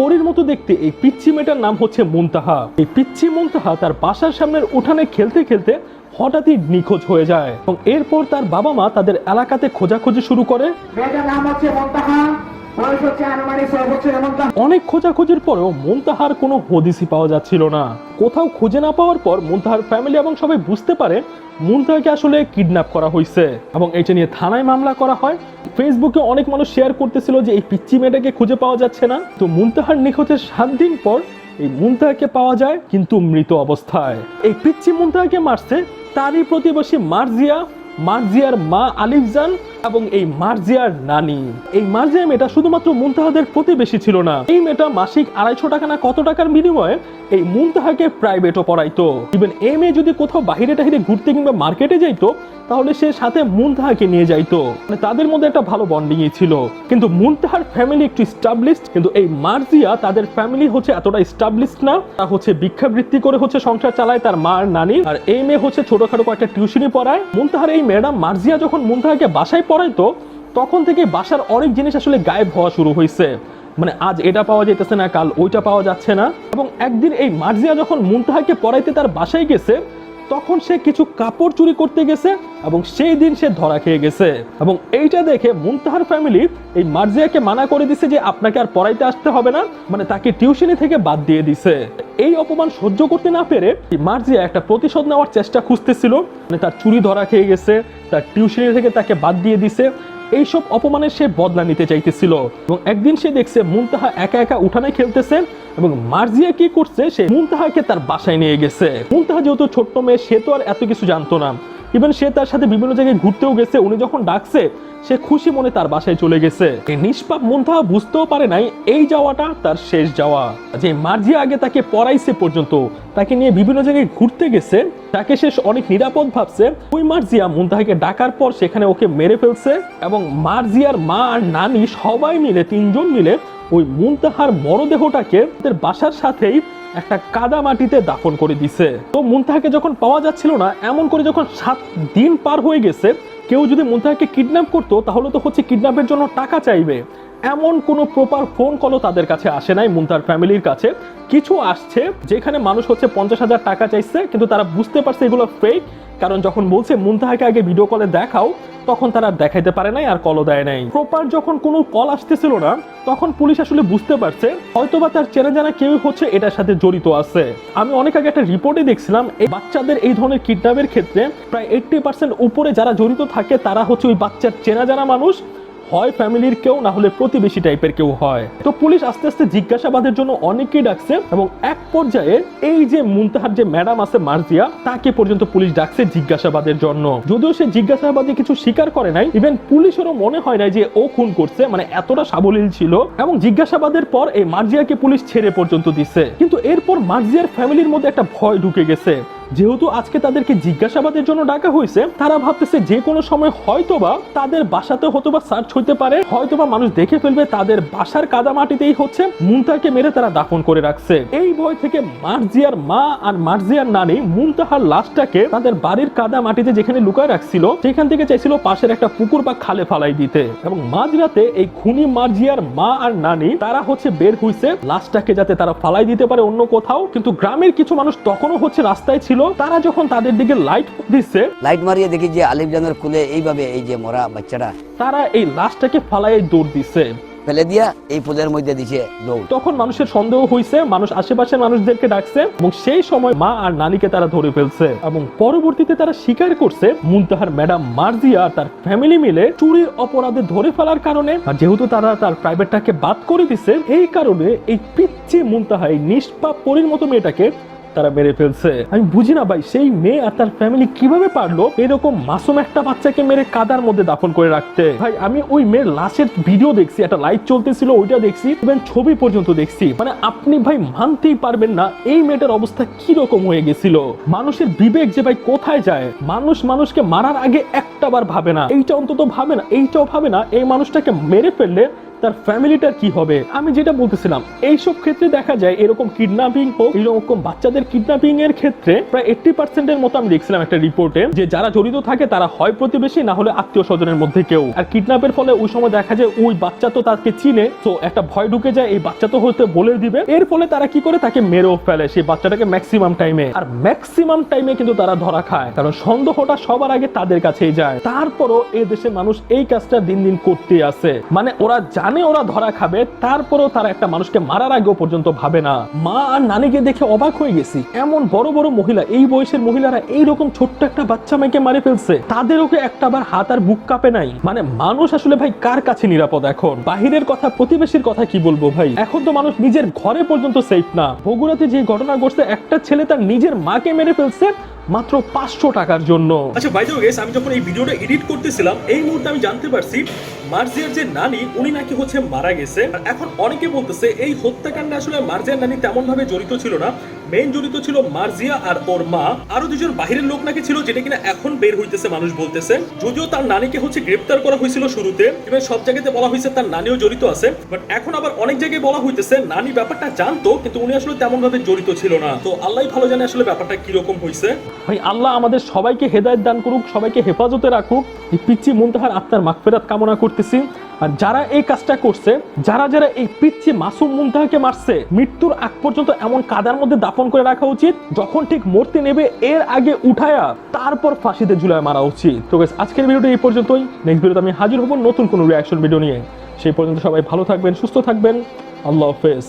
পরীর মতো দেখতে এই পিচ্ছি মেয়েটার নাম হচ্ছে মুনতাহা। এই পিচ্ছি মুনতাহা তার বাসার সামনের উঠানে খেলতে খেলতে হঠাৎই নিখোঁজ হয়ে যায়। এবং এরপর তার বাবা মা তাদের এলাকাতে খোঁজাখুঁজি শুরু করে। মেয়েটার নাম হচ্ছে অনেক খোঁজাখুঁজির পরেও মুনতাহার কোনো হদিসই পাওয়া যাচ্ছিল না। কোথাও খুঁজে না পাওয়ার পর মুনতাহার ফ্যামিলি এবং সবাই বুঝতে পারে মুনতাহাকে আসলে কিডন্যাপ করা হয়েছে এবং এটা নিয়ে থানায় মামলা করা হয়। ফেসবুকে অনেক মানুষ শেয়ার করতেছিল যে এই পিচ্চি মেয়েটাকে খুঁজে পাওয়া যাচ্ছে না। তো মুনতাহার নিখোঁজের সাত দিন পর এই মুনতাহাকে পাওয়া যায় কিন্তু মৃত অবস্থায়। এই পিচ্চি মুনতাহাকে মারছে তারই প্রতিবেশী মার্জিয়া। মার্জিয়ার মা আলিফজান এবং এই মার্জিয়ার নানি। এই মার্জিয়া মেয়েটা শুধুমাত্র মুনতাহাদের প্রতিবেশী ছিল না। এই মেয়েটা মাসিক আড়াইশো টাকা না কত টাকার বিনিময়ে এই মুনতাহাকে প্রাইভেটও পড়াইতো। ইভেন এই মেয়ে যদি কোথাও বাহিরে টাহিরে ঘুরতে কিংবা মার্কেটে যাইতো, তাহলে সে সাথে মুনতাহাকে নিয়ে যাইতো। মানে তাদের মধ্যে একটা ভালো বন্ডিংই ছিল। কিন্তু মুনতাহার ফ্যামিলি একটু স্টাবলিশড কিন্তু এই মার্জিয়া তাদের ফ্যামিলি হচ্ছে এতটা স্টাবলিশড না। তা হচ্ছে ভিক্ষাবৃত্তি করে হচ্ছে সংসার চালায় তার মার নানি। আর এই মেয়ে হচ্ছে ছোটখাটো কয়েকটা টিউশনি পড়ায়। মুনতাহার এই ম্যাডাম মার্জিয়া যখন মুনতাহাকে বাসায় পড়াইতো তখন থেকে বাসার অনেক জিনিস আসলে গায়েব হওয়া শুরু হয়েছে। মানে আজ এটা পাওয়া যাইতেছে না, কাল ওইটা পাওয়া যাচ্ছে না। এবং একদিন এই মার্জিয়া যখন মুনতাহাকে পড়াইতে তার বাসায় গেছে তখন সে কিছু কাপড় চুরি করতে গেছে এবং সেই দিন সে ধরা খেয়ে গেছে। এবং এইটা দেখে মুনতাহার ফ্যামিলি এই মার্জিয়াকে মানা করে দিছে যে আপনাকে আর পড়াইতে আসতে হবে না মানে তাকে টিউশনি থেকে বাদ দিয়ে দিছে। এই অপমান সহ্য করতে না পেরে মার্জিয়া একটা প্রতিশোধ নেওয়ার চেষ্টা খুঁজতেছিল মানে তার চুরি ধরা খেয়ে গেছে, তার টিউশনি থেকে তাকে বাদ দিয়ে দিছে। এইসব অপমানে সে বদলা নিতে চাইতেছিল। এবং একদিন সে দেখছে মুনতাহা একা একা উঠানে খেলতেছেন এবং মার্জিয়া কি করছে, সে মুনতাহাকে তার বাসায় নিয়ে গেছে। মুনতাহা যেহেতু ছোট্ট মেয়ে, সে তো আর এত কিছু জানতো না। ইভেন সে তার সাথে বিভিন্ন জায়গায় ঘুরতেও গেছে, উনি যখন ডাকছে, সে খুশি মনে তার বাসায় চলে গেছে। নিষ্পাপ মুনতাহা বুঝতেও পারে নাই, এই যাওয়াটা তার শেষ যাওয়া। যে মার্জিয়া আগে তাকে পড়াইছে পর্যন্ত, তাকে নিয়ে বিভিন্ন জায়গায় ঘুরতে গেছে, তাকে সে অনেক নিরাপদ ভাবছে। ওই মার্জিয়া মুনতাহাকে ডাকার পর সেখানে ওকে মেরে ফেলছে এবং মার্জিয়ার মা আর নানি সবাই মিলে, তিনজন মিলে ওই মুনতাহার মরদেহটাকে তাদের বাসার সাথেই একটা কাদা মাটিতে দাফন করে দিছে। তো মুনতাহাকে যখন পাওয়া যাচ্ছিল না, এমন করে যখন সাত দিন পার হয়ে গেছে, কেউ যদি মুনতাহাকে কিডন্যাপ করতো, তাহলে তো হচ্ছে কিডন্যাপের জন্য টাকা চাইবে। এমন কোনো প্রপার ফোন কলও তাদের কাছে আসে নাই মুনতার ফ্যামিলির কাছে। কিছু আসছে, যেখানে মানুষ হচ্ছে পঞ্চাশ হাজার টাকা চাইছে, কিন্তু তারা বুঝতে পারছে এগুলো ফেক কারণ যখন বলছে, মুনতাহাকে আগে ভিডিও কলে দেখাও তখন তারা দেখাইতে পারে নাই আর কলও দেয় নাই। প্রপার যখন কোনো কল আসতেছিল না, তখন পুলিশ আসলে বুঝতে পারছে, হয়তোবা তার চেনা জানা কেউ হচ্ছে এটার সাথে জড়িত আছে। আমি অনেক আগে একটা রিপোর্টে দেখছিলাম, এই বাচ্চাদের এই ধরনের কিডন্যাপের ক্ষেত্রে প্রায় এইট্টি পার্সেন্ট উপরে যারা জড়িত থাকে, তারা হচ্ছে ওই বাচ্চার চেনা জানা মানুষ হয় ফ্যামিলির কেউ, না হলে প্রতিবেশী টাইপের কেউ হয়। তো পুলিশ আস্তে আস্তে জিজ্ঞাসাবাদের জন্য অনেকেই ডাকছে এবং এক পর্যায়ে এই যে মুনতাহার যে ম্যাডাম আছে মার্জিয়া, তাকে পর্যন্ত পুলিশ ডাকছে জিজ্ঞাসাবাদের জন্য। যদিও সে জিজ্ঞাসাবাদে কিছু স্বীকার করে নাই ইভেন পুলিশেরও মনে হয় না যে ও খুন করছে মানে এতটা সাবলীল ছিল। এবং জিজ্ঞাসাবাদের পর এই মার্জিয়াকে পুলিশ ছেড়ে পর্যন্ত দিচ্ছে। কিন্তু এরপর মার্জিয়ার ফ্যামিলির মধ্যে একটা ভয় ঢুকে গেছে। যেহেতু আজকে তাদেরকে জিজ্ঞাসাবাদের জন্য ডাকা হয়েছে, তারা ভাবতেছে যে কোনো সময় হয়তোবা তাদের বাসাতে হয়তোবা সার্চ হইতে পারে, হয়তোবা মানুষ দেখে ফেলবে তাদের বাসার কাদা মাটিতেই হচ্ছে মুনতাকে মেরে তারা দাফন করে রাখছে। এই ভয় থেকে মার্জিয়ার মা আর মার্জিয়ার নানি মুনতাহার লাশটাকে তাদের বাড়ির কাদা মাটিতে যেখানে লুকায় রাখছিল, সেখান থেকে চাইছিল পাশের একটা পুকুর বা খালে ফালাই দিতে। এবং মাঝরাতে এই খুনি মার্জিয়ার মা আর নানি, তারা হচ্ছে বের হইছে, লাশটাকে যাতে তারা ফালাই দিতে পারে অন্য কোথাও, কিন্তু গ্রামের কিছু মানুষ তখনও হচ্ছে রাস্তায় ছিল তারা যখন তাদের দিকে লাইট দিচ্ছে লাইট মারিয়ে দেখি যে আলিফ জানের কুলে এইভাবে এই যে মরা বাচ্চাটা। তারা এই লাশটাকে ফালাই দৌড় দিচ্ছে। ফেলে দিয়া এই মধ্যে দিছে দৌড়। তখন মানুষের সন্দেহ মানুষ আশেপাশের মানুষদেরকে ডাকছে এবং সেই সময় মা আর নানিকে তারা ধরে ফেলছে। এবং পরবর্তীতে তারা স্বীকার করছে মুনতাহার ম্যাডাম মার্জিয়া আর তার ফ্যামিলি মিলে চুরির অপরাধে ধরে ফেলার কারণে। আর যেহেতু তারা তার প্রাইভেটটাকে বাদ করে দিছে এই কারণে এই পিচ্ছি মুনতাহা এই নিষ্পাপ পরীর মতো মেয়েটাকে তারা মেরে ফেলছে। আমি বুঝি না ভাই, সেই মেয়ে আর তার ফ্যামিলি কীভাবে পারল এরকম মাসুম একটা বাচ্চাকে মেরে কাদার মধ্যে দাফন করে রাখতে? ভাই, আমি ওই মেয়ের লাশের ভিডিও দেখছি, একটা লাইট চলতেছিল, ওইটা দেখছি এবং ছবি পর্যন্ত দেখছি। মানে আপনি ভাই মানতেই পারবেন না, এই মেয়েটার অবস্থা কি রকম হয়ে গেছিল। মানুষের বিবেক যে ভাই কোথায় যায়? মানুষ মানুষকে মারার আগে একটা বার ভাবে না। এইটা অন্তত ভাবে না, এইটাও ভাবে না, এই মানুষটাকে মেরে ফেললে তার ফ্যামিলিটার কি হবে? আমি যেটা বলতেছিলাম, এইসব ক্ষেত্রে দেখা যায় এরকম কিডন্যাপিং হোক, এরকম বাচ্চাদের কিডন্যাপিং এর ক্ষেত্রে প্রায় এইট্টি পার্সেন্টের মতো আমি দেখছিলাম একটা রিপোর্টে যে যারা জড়িত থাকে তারা হয় প্রতিবেশী, না হলে আত্মীয় স্বজনের মধ্যে কেউ। আর কিডন্যাপের ফলে ওই সময় দেখা যায় ওই বাচ্চা তো তাকে চিনে, তো একটা ভয় ঢুকে যায়, এই বাচ্চা তো হতে বলে দিবে। এর ফলে তারা কি করে? তাকে মেরেও ফেলে সেই বাচ্চাটাকে ম্যাক্সিমাম টাইমে আর ম্যাক্সিমাম টাইমে কিন্তু তারা ধরা খায়, কারণ সন্দেহটা সবার আগে তাদের কাছেই যায়। তারপরও এই দেশের মানুষ এই কাজটা দিন দিন করতে আছে মানে ওরা জানে ওরা ধরা খাবে, তারপরও তারা একটা মানুষকে মারার আগেও পর্যন্ত ভাবে না। মা আর নানিকে দেখে অবাক হয়ে গেছি। এমন বড় বড় মহিলা, এই বয়সের মহিলারা এইরকম ছোট্ট একটা বাচ্চা মেয়েকে মারে ফেলছে। তাদেরও কি একটাবার হাত আর বুক কাঁপে নাই। মানে মানুষ আসলে ভাই কার কাছে নিরাপদ এখন? বাহিরের কথা, প্রতিবেশীর কথা কি বলব ভাই? এখন তো মানুষ নিজের ঘরে পর্যন্ত সেফ না। বগুড়াতে যে ঘটনা ঘটছে, একটা ছেলে তার নিজের মাকে মেরে ফেলছে মাত্র পাঁচশো টাকার জন্য। আচ্ছা ভাই গেস আমি যখন এই ভিডিওটা এডিট করতেছিলাম, এই মুহূর্তে আমি জানতে পারছি, মার্জিয়ার যে নানি, উনি নাকি হচ্ছে মারা গেছে। এখন অনেকে বলতেছে, এই হত্যাকাণ্ডে আসলে মার্জিয়ার নানি তেমন ভাবে জড়িত ছিল না। মেইন জড়িত ছিল মার্জিয়া আর ওর মা। আরও দুজন বাহিরের লোক নাকি ছিল যেটা কিনা এখন বের হইতেছে মানুষ বলতেছে। যদিও তার নানিকে হচ্ছে গ্রেপ্তার করা হয়েছিল শুরুতে এবং সব জায়গাতে বলা হয়েছে তার নানিও জড়িত আছে। বাট এখন আবার অনেক জায়গায় বলা হইতেছে নানি ব্যাপারটা জানতো, কিন্তু উনি আসলে তেমন ভাবে জড়িত ছিল না। তো আল্লাহ ভালো জানে আসলে ব্যাপারটা কীরকম হয়েছে ভাই, আল্লাহ আমাদের সবাইকে হেদায়েত দান করুক, সবাইকে হেফাজতে রাখুক। এই পিচ্ছি মুনতাহার আত্মার মাগফিরাত কামনা করতেছি। আর যারা এই কাজটা করছে, যারা যারা এই পিচ্ছি মাসুম মুনতাহাকে মারছে, মৃত্যুর আগ পর্যন্ত এমন কাদার মধ্যে দাফন করে রাখা উচিত, যখন ঠিক মূর্তি নেবে এর আগে উঠায়া তারপর ফাঁসিতে ঝুলায় মারা উচিত। তো বেশ আজকের ভিডিওটি এই পর্যন্তই। নেক্সট ভিডিওতে আমি হাজির হব নতুন কোনো রিয়াকশন ভিডিও নিয়ে। সেই পর্যন্ত সবাই ভালো থাকবেন, সুস্থ থাকবেন। আল্লাহ হাফেজ।